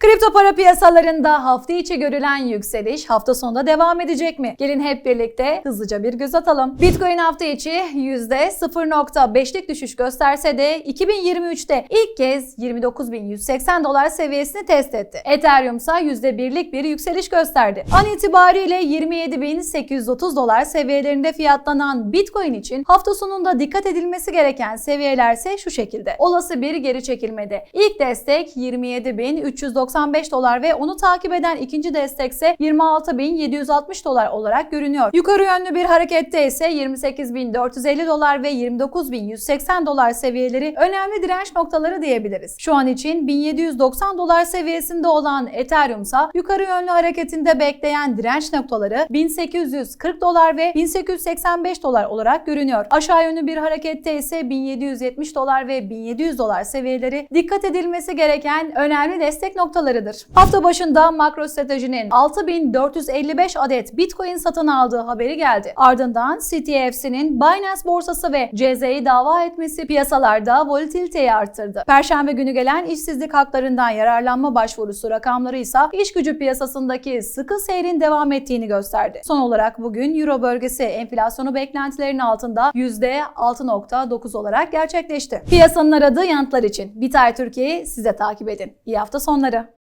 Kripto para piyasalarında hafta içi görülen yükseliş hafta sonunda devam edecek mi? Gelin hep birlikte hızlıca bir göz atalım. Bitcoin hafta içi %0.5'lik düşüş gösterse de 2023'te ilk kez 29.180 dolar seviyesini test etti. Ethereum ise %1'lik bir yükseliş gösterdi. An itibariyle 27.830 dolar seviyelerinde fiyatlanan Bitcoin için hafta sonunda dikkat edilmesi gereken seviyeler ise şu şekilde. Olası bir geri çekilmede. İlk destek 27.395 dolar ve onu takip eden ikinci destek ise 26.760 dolar olarak görünüyor. Yukarı yönlü bir harekette ise 28.450 dolar ve 29.180 dolar seviyeleri önemli direnç noktaları diyebiliriz. Şu an için 1790 dolar seviyesinde olan Ethereum ise yukarı yönlü hareketinde bekleyen direnç noktaları 1840 dolar ve 1885 dolar olarak görünüyor. Aşağı yönlü bir harekette ise 1770 dolar ve 1700 dolar seviyeleri dikkat edilmesi gereken önemli destek noktalarıdır. Hafta başında MicroStrategy'nin 6455 adet Bitcoin satın aldığı haberi geldi. Ardından CTF'sinin Binance borsası ve CZ'yi dava etmesi piyasalarda volatiliteyi arttırdı. Perşembe günü gelen işsizlik haklarından yararlanma başvurusu rakamları ise iş gücü piyasasındaki sıkı seyrin devam ettiğini gösterdi. Son olarak bugün Euro bölgesi enflasyonu beklentilerinin altında %6.9 olarak gerçekleşti. Piyasanın aradığı yanıtlar için Bitay Türkiye'yi size takip edin. İyi hafta sonları.